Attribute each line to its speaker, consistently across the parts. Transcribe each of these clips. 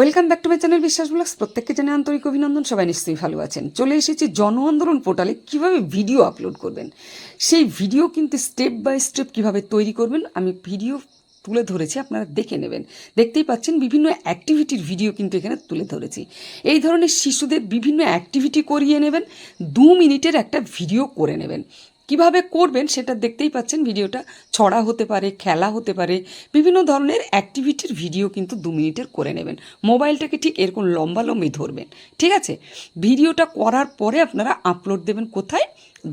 Speaker 1: Welcome back to my channel Biswas blogs প্রত্যেককে জানে আন্তরিক অভিনন্দন, সবাই নিশ্চয়ই ভালো আছেন। চলে এসেছি জন আন্দোলন পোর্টালে কীভাবে ভিডিও আপলোড করবেন। সেই ভিডিও কিন্তু স্টেপ বাই স্টেপ কীভাবে তৈরি করবেন, আমি ভিডিও তুলে ধরেছি, আপনারা দেখে নেবেন। দেখতেই পাচ্ছেন, বিভিন্ন অ্যাক্টিভিটির ভিডিও কিন্তু এখানে তুলে ধরেছি। এই ধরনের শিশুদের বিভিন্ন অ্যাক্টিভিটি করিয়ে নেবেন, দু মিনিটের একটা ভিডিও করে নেবেন। কীভাবে করবেন সেটা দেখতেই পাচ্ছেন ভিডিওটা। ছড়া হতে পারে, খেলা হতে পারে, বিভিন্ন ধরনের অ্যাক্টিভিটির ভিডিও কিন্তু দু মিনিটের করে নেবেন। মোবাইলটাকে ঠিক এরকম লম্বা লম্বি ধরবেন, ঠিক আছে? ভিডিওটা করার পরে আপনারা আপলোড দেবেন কোথায়?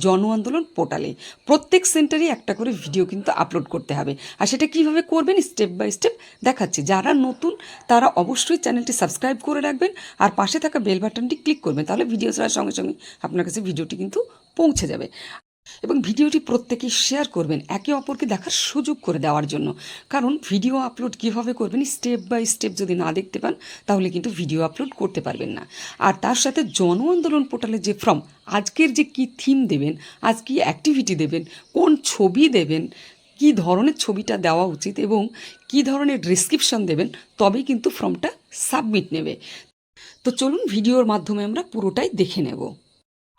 Speaker 1: জন আন্দোলন পোর্টালে। প্রত্যেক সেন্টারে একটা করে ভিডিও কিন্তু আপলোড করতে হবে। আর সেটা কীভাবে করবেন? স্টেপ বাই স্টেপ দেখাচ্ছি। যারা নতুন, তারা অবশ্যই চ্যানেলটি সাবস্ক্রাইব করে রাখবেন আর পাশে থাকা বেল বাটনটি ক্লিক করবেন। তাহলে ভিডিও ছাড়ার সঙ্গে সঙ্গে আপনার কাছে ভিডিওটি কিন্তু পৌঁছে যাবে। এবং ভিডিওটি প্রত্যেকেই শেয়ার করবেন একে অপরকে দেখার সুযোগ করে দেওয়ার জন্য। কারণ ভিডিও আপলোড কীভাবে করবেন স্টেপ বাই স্টেপ যদি না দেখতে পান, তাহলে কিন্তু ভিডিও আপলোড করতে পারবেন না। আর তার সাথে জন আন্দোলন পোর্টালে যে ফর্ম আজকের যে কি থিম দেবেন, আজ কি অ্যাক্টিভিটি দেবেন, কোন ছবি দেবেন, কি ধরনের ছবিটা দেওয়া উচিত এবং কি ধরনের ডিসক্রিপশন দেবেন, তবেই কিন্তু ফর্মটা সাবমিট নেবে। তো চলুন ভিডিওর মাধ্যমে আমরা পুরোটাই দেখে নেব।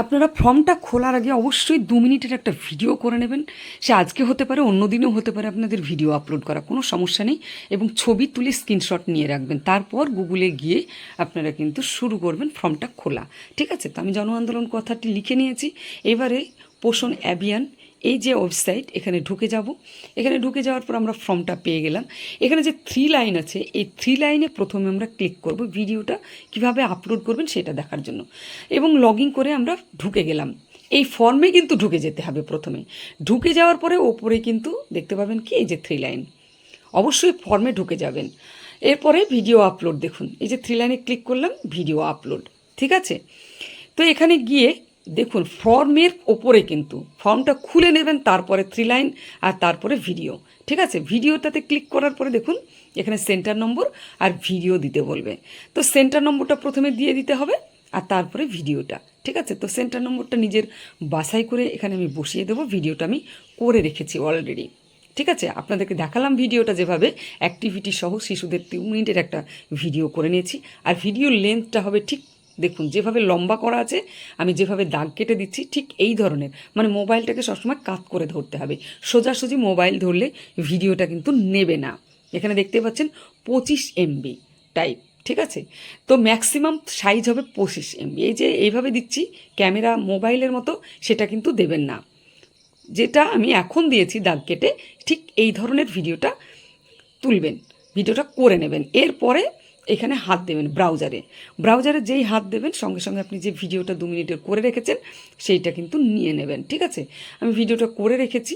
Speaker 1: আপনারা ফর্মটা খোলার আগে অবশ্যই দু মিনিটের একটা ভিডিও করে নেবেন। সে আজকে হতে পারে অন্য দিনেও হতে পারে আপনাদের ভিডিও আপলোড করা, কোনো সমস্যা নেই। এবং ছবি তুলে স্ক্রিনশট নিয়ে রাখবেন। তারপর গুগলে গিয়ে আপনারা কিন্তু শুরু করবেন ফর্মটা খোলা। ঠিক আছে? তো আমি জন আন্দোলন কথাটি লিখে নিয়েছি। এবারে পোষণ অ্যাবিয়ান এই যে ওয়েবসাইট এখানে ঢুকে যাব। এখানে ঢুকে যাওয়ার পর আমরা ফর্মটা পেয়ে গেলাম। এখানে যে থ্রি লাইন আছে, এই থ্রি লাইনে প্রথমে আমরা ক্লিক করব ভিডিওটা কীভাবে আপলোড করবেন সেটা দেখার জন্য। এবং লগ করে আমরা ঢুকে গেলাম। এই ফর্মে কিন্তু ঢুকে যেতে হবে প্রথমে। ঢুকে যাওয়ার পরে ওপরে কিন্তু দেখতে পাবেন কি? এই যে থ্রি লাইন অবশ্যই ফর্মে ঢুকে যাবেন। এরপরে ভিডিও আপলোড দেখুন। এই যে থ্রি লাইনে ক্লিক করলাম ভিডিও আপলোড ঠিক আছে? তো এখানে গিয়ে দেখুন ফর্মের ওপরে কিন্তু ফর্মটা খুলে নেবেন, তারপরে থ্রি লাইন আর তারপরে ভিডিও ঠিক আছে? ভিডিওটাতে ক্লিক করার পরে দেখুন, এখানে সেন্টার নম্বর আর ভিডিও দিতে বলবে। তো সেন্টার নম্বরটা প্রথমে দিয়ে দিতে হবে, আর তারপরে ভিডিওটা ঠিক আছে? তো সেন্টার নম্বরটা নিজের বাসাই করে এখানে আমি বসিয়ে দেবো ভিডিওটা আমি করে রেখেছি অলরেডি ঠিক আছে? আপনাদেরকে দেখালাম ভিডিওটা যেভাবে অ্যাক্টিভিটি সহ শিশুদের তিন মিনিটের একটা ভিডিও করে নিয়েছি। আর ভিডিওর লেন্থটা হবে ঠিক দেখুন, যেভাবে লম্বা করা আছে, আমি যেভাবে দাগ কেটে দিচ্ছি, ঠিক এই ধরনের। মানে মোবাইলটাকে সবসময় কাত করে ধরতে হবে। সোজাসুজি মোবাইল ধরলে ভিডিওটা কিন্তু নেবে না। এখানে দেখতে পাচ্ছেন পঁচিশ এমবি টাইপ, ঠিক আছে? তো ম্যাক্সিমাম সাইজ হবে পঁচিশ এমবি। এই যে এইভাবে দিচ্ছি, ক্যামেরা মোবাইলের মতো, সেটা কিন্তু দেবেন না। যেটা আমি এখন দিয়েছি দাগ কেটে, ঠিক এই ধরনের ভিডিওটা তুলবেন, ভিডিওটা করে নেবেন। এরপরে এখানে হাত দেবেন ব্রাউজারে। ব্রাউজারে যেই হাত দেবেন, সঙ্গে সঙ্গে আপনি যে ভিডিওটা দু মিনিটের করে রেখেছেন, সেইটা কিন্তু নিয়ে নেবেন, ঠিক আছে? আমি ভিডিওটা করে রেখেছি,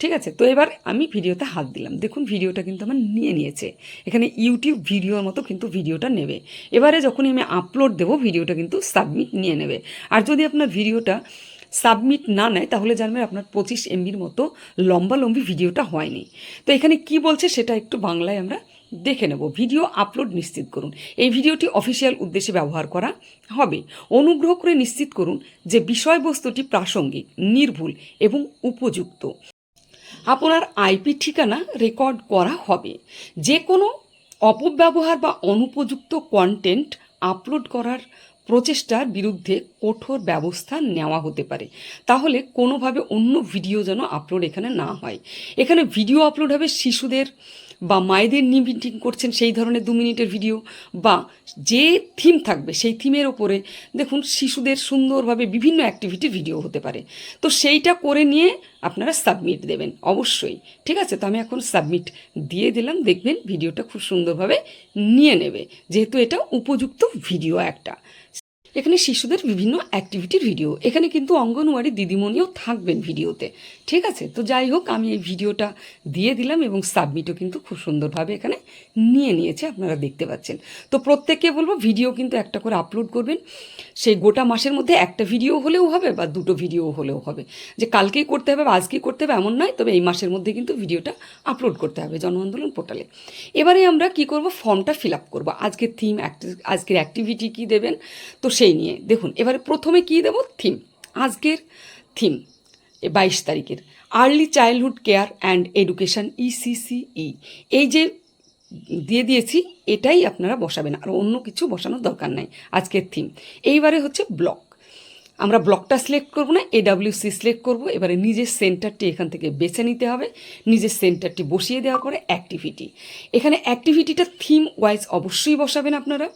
Speaker 1: ঠিক আছে? তো এবার আমি ভিডিওতে হাত দিলাম। দেখুন, ভিডিওটা কিন্তু আমার নিয়ে নিয়েছে। এখানে ইউটিউব ভিডিওর মতো কিন্তু ভিডিওটা নেবে। এবারে যখনই আমি আপলোড দেবো, ভিডিওটা কিন্তু সাবমিট নিয়ে নেবে। আর যদি আপনার ভিডিওটা সাবমিট না নেয়, তাহলে জানবেন আপনার পঁচিশ এমবির মতো লম্বা লম্বি ভিডিওটা হয়নি। তো এখানে কি বলছে, সেটা একটু বাংলায় আমরা দেখে নেব। ভিডিও আপলোড নিশ্চিত করুন। এই ভিডিওটি অফিসিয়াল উদ্দেশ্যে ব্যবহার করা হবে। অনুগ্রহ করে নিশ্চিত করুন যে বিষয়বস্তুটি প্রাসঙ্গিক, নির্ভুল এবং উপযুক্ত। আপনার আইপি ঠিকানা রেকর্ড করা হবে। যে কোনো অপব্যবহার বা অনুপযুক্ত কন্টেন্ট আপলোড করার প্রচেষ্টার বিরুদ্ধে কঠোর ব্যবস্থা নেওয়া হতে পারে। তাহলে কোনোভাবে অন্য ভিডিও যেন আপলোড এখানে না হয়। এখানে ভিডিও আপলোড হবে শিশুদের বা মায়েদের নিয়ে মিটিং করছেন সেই ধরনের দু মিনিটের ভিডিও বা যে থিম থাকবে সেই থিমের ওপরে দেখুন শিশুদের সুন্দরভাবে বিভিন্ন অ্যাক্টিভিটির ভিডিও হতে পারে। তো সেইটা করে নিয়ে আপনারা সাবমিট দেবেন অবশ্যই। ঠিক আছে? তো আমি এখন সাবমিট দিয়ে দিলাম। দেখবেন ভিডিওটা খুব সুন্দরভাবে নিয়ে নেবে। যেহেতু এটা উপযুক্ত ভিডিও একটা। এখানে শিশুদের বিভিন্ন অ্যাক্টিভিটির ভিডিও এখানে কিন্তু অঙ্গনওয়াড়ি দিদিমণিও থাকবেন ভিডিওতে ঠিক আছে? তো যাই হোক, আমি এই ভিডিওটা দিয়ে দিলাম এবং সাবমিটও কিন্তু খুব সুন্দরভাবে এখানে নিয়ে নিয়েছে, আপনারা দেখতে পাচ্ছেন। তো প্রত্যেককে বলব ভিডিও কিন্তু একটা করে আপলোড করবেন। সেই গোটা মাসের মধ্যে একটা ভিডিও হলেও হবে বা দুটো ভিডিও হলেও হবে। যে কালকেই করতে হবে বা আজকেই করতে হবে এমন নয়, তবে এই মাসের মধ্যে কিন্তু ভিডিওটা আপলোড করতে হবে জন আন্দোলন পোর্টালে এবারে আমরা কি করব? ফর্মটা ফিল আপ করব। আজকের থিম আজকের অ্যাক্টিভিটি কি দেবেন? তো সেই নিয়ে। দেখুন, এবারে প্রথমে কি দেব? থিম। আজকের থিম বাইশ তারিখের। Early childhood care and education ECCE এই যে দিয়ে দিয়েছি, এটাই আপনারা বসাবেন। আর অন্য কিছু বসানোর দরকার নাই। আজকের থিম। এইবারে হচ্ছে ব্লক। আমরা ব্লকটা সিলেক্ট করব না এডাব্লিউসি সিলেক্ট করব। এবারে নিজের সেন্টারটি এখান থেকে বেছে নিতে হবে। নিজের সেন্টারটি বসিয়ে দেওয়ার পরে অ্যাক্টিভিটি। এখানে অ্যাক্টিভিটিটা থিম ওয়াইজ অবশ্যই বসাবেন আপনারা।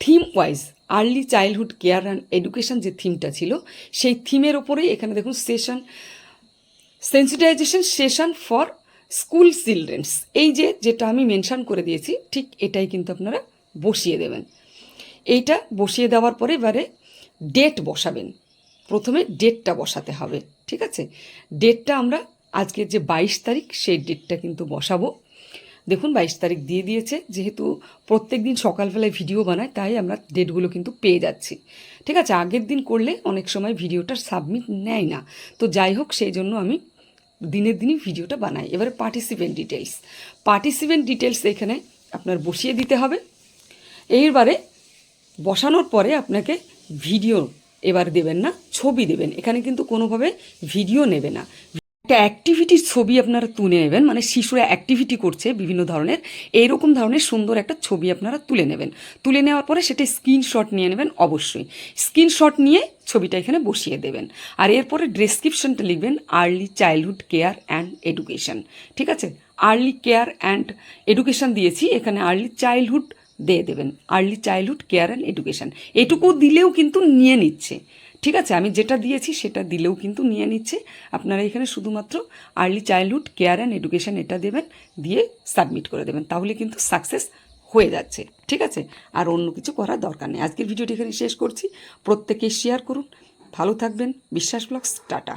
Speaker 1: Theme wise early childhood care and education যে থিমটা ছিল, সেই থিমের ওপরেই এখানে দেখুন session sensitization session for school children's এই যে যেটা আমি মেনশন করে দিয়েছি, ঠিক এটাই কিন্তু আপনারা বসিয়ে দেবেন। এইটা বসিয়ে দেওয়ার পরে এবারে ডেট বসাবেন। প্রথমে ডেটটা বসাতে হবে, ঠিক আছে? ডেটটা আমরা আজকের যে বাইশ তারিখ, সেই ডেটটা কিন্তু বসাবো। দেখুন বাইশ তারিখ দিয়ে দিয়েছে, যেহেতু প্রত্যেক দিন সকালবেলায় ভিডিও বানায়, তাই আমরা ডেটগুলো কিন্তু পেয়ে যাচ্ছি। ঠিক আছে, আগের দিন করলে অনেক সময় ভিডিওটা সাবমিট নেয় না। তো যাই হোক, সেই জন্য আমি দিনের দিনই ভিডিওটা বানাই। এবারে পার্টিসিপেন্ট ডিটেলস পার্টিসিপেন্ট ডিটেলস এখানে আপনার বসিয়ে দিতে হবে। এইবারে বসানোর পরে আপনাকে ভিডিও এবার দেবেন না, ছবি দেবেন। এখানে কিন্তু কোনোভাবে ভিডিও নেবে না। একটা অ্যাক্টিভিটির ছবি আপনারা তুলে নেবেন মানে শিশুরা অ্যাক্টিভিটি করছে বিভিন্ন ধরনের, এইরকম ধরনের সুন্দর একটা ছবি আপনারা তুলে নেবেন। তুলে নেওয়ার পরে সেটা স্ক্রিনশট নিয়ে নেবেন, অবশ্যই। স্ক্রিনশট নিয়ে ছবিটা এখানে বসিয়ে দেবেন। আর এরপরে ডেসক্রিপশনটা লিখবেন early childhood care and education ঠিক আছে? আর্লি কেয়ার অ্যান্ড এডুকেশন দিয়েছি, এখানে আর্লি চাইল্ডহুড দিয়ে দেবেন। Early childhood care and education এটুকু দিলেও কিন্তু নিয়ে নিচ্ছে। ঠিক আছে, আমি যেটা দিয়েছি সেটা দিলেও কিন্তু নিয়ে নিচ্ছে। আপনারা এখানে শুধুমাত্র early childhood care and education এটা দেবেন, দিয়ে সাবমিট করে দেবেন। তাহলে কিন্তু সাকসেস হয়ে যাচ্ছে, ঠিক আছে? আর অন্য কিছু করার দরকার নেই। আজকের ভিডিওটি এখানে শেষ করছি। প্রত্যেকে শেয়ার করুন। ভালো থাকবেন। বিশ্বাস ব্লগস টাটা।